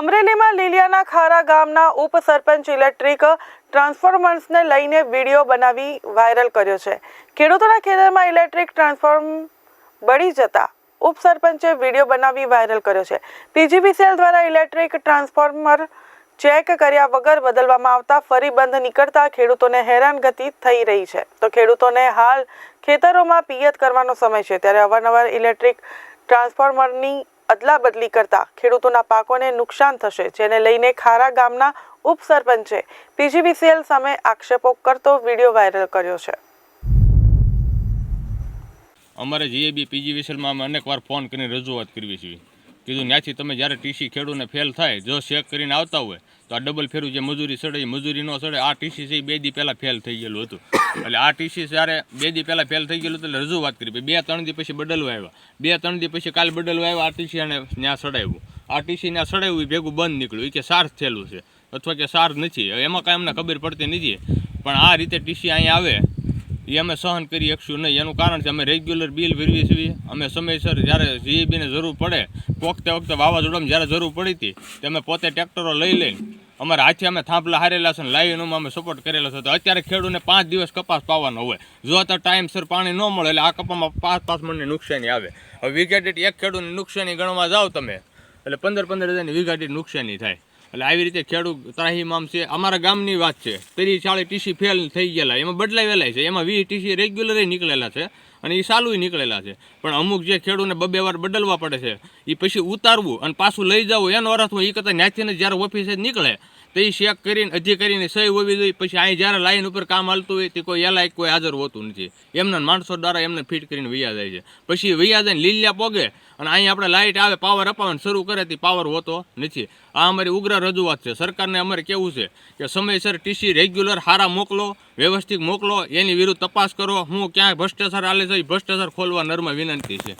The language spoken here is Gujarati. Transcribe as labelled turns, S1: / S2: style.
S1: અમરેલીમાં લીલિયાના ખારા ગામના ઉપસરપંચ ઇલેક્ટ્રિક ટ્રાન્સફોર્મર્સને લઈને વીડિયો બનાવી વાયરલ કર્યો છે. ખેડૂતોના ખેતરમાં ઇલેક્ટ્રિક ટ્રાન્સફોર્મ બળી જતા ઉપસરપંચે વીડિયો બનાવી વાયરલ કર્યો છે. પીજીવીસીએલ દ્વારા ઇલેક્ટ્રિક ટ્રાન્સફોર્મર ચેક કર્યા વગર બદલવામાં આવતા ફરી બંધ નીકળતા ખેડૂતોને હેરાનગતિ થઈ રહી છે. તો ખેડૂતોને હાલ ખેતરોમાં પિયત કરવાનો સમય છે. ત્યારે અવારનવાર ઇલેક્ટ્રિક ટ્રાન્સફોર્મરની અદલા બદલી કરતા ખેડૂતોના પાકોને નુકસાન થશે, જેને લઈને ખારા ગામના ઉપસરપંચે પીજીવીસીએલ સામે આક્ષેપો કરતો વીડિયો વાયરલ કર્યો છે.
S2: અમારે જીએબી પીજી વિસલમાં અમે અનેકવાર ફોન કરીને રજૂઆત કરવી છે. કીધું ત્યાંથી તમે જ્યારે ટીસી ખેડૂને ફેલ થાય, જો ચેક કરીને આવતા હોય, તો આ ડબલ ફેરું જે મજૂરી સડે, એ મજૂરી ન સડે. આ ટીસી છે એ બે દી પહેલાં ફેલ થઈ ગયેલું હતું. એટલે આ ટીસી જ્યારે બે દી પહેલાં ફેલ થઈ ગયેલું એટલે રજૂઆત કરી. બે, ત્રણ દી પછી બદલવા આવ્યા. બે, ત્રણ દી પછી કાલ બદલવા આવ્યા, આ ટીસી અને ત્યાં સડાવ્યું. આ ટીસી ત્યાં સડાવ્યું ભેગું બંધ નીકળ્યું. એ કે સાર થયેલું છે, અથવા કે સાર નથી. એમાં કાંઈ અમને ખબર પડતી નથી. પણ આ રીતે ટીસી અહીંયા આવે એ અમે સહન કરી શકશું નહીં. એનું કારણ છે અમે રેગ્યુલર બિલ ભરવી છીએ. અમે સમયસર જ્યારે જીઈબીને જરૂર પડે વખતે વખતે વાવાઝોડામાં જ્યારે જરૂર પડી હતી, તે અમે પોતે ટ્રેક્ટરો લઈ લઈને અમારા હાથે અમે થાંભલા હારેલા છે લાઈનોમાં અમે સપોર્ટ કરેલો છે. તો અત્યારે ખેડૂને પાંચ દિવસ કપાસ પાવાનો હોય. જો તો ટાઈમસર પાણી ન મળે એટલે આ કપામાં પાંચ પાંચ મણની નુકસાની આવે. હવે વીઘા એક ખેડૂતની નુકસાની ગણવા જાઓ તમે, એટલે પંદર પંદર હજારની વીઘા નુકસાની થાય. એટલે આવી રીતે ખેડૂત ત્રાહીમામ છે. અમારા ગામની વાત છે. ત્રીસ ચાળી ટીસી ફેલ થઈ ગયેલા. એમાં બદલાવેલા છે. એમાં વીસ ટીસી રેગ્યુલર નીકળેલા છે અને એ સાલું નીકળેલા છે. પણ અમુક જે ખેડૂતને બબે વાર બદલવા પડે છે એ પછી ઉતારવું અને પાછું લઈ જવું એનો અર્થ હોય એ કરતાં ન્યાથીને જ્યારે ઓફિસે નીકળે, તે ચેક કરીને અધિકારીને સહી હોવી જોઈએ. પછી અહીં જ્યારે લાઈન ઉપર કામ હાલતું હોય, તે કોઈ એલાયક કોઈ હાજર હોતું નથી. એમના માણસો દ્વારા એમને ફિટ કરીને વૈયા જાય છે. પછી વૈયા જાય લીલિયા પોગે અને અહીં આપણે લાઇટ આવે પાવર અપાવવાનું શરૂ કરે તે પાવર હોતો નથી. આ અમારી ઉગ્ર રજૂઆત છે. સરકારને અમારે કેવું છે કે સમયસર ટીસી રેગ્યુલર હારા મોકલો, વ્યવસ્થિત મોકલો, એની વિરુદ્ધ તપાસ કરો. હું ક્યાંય ભ્રષ્ટાચાર આલે છે ભ્રષ્ટાચાર ખોલવા નર્મ વિનંતી છે.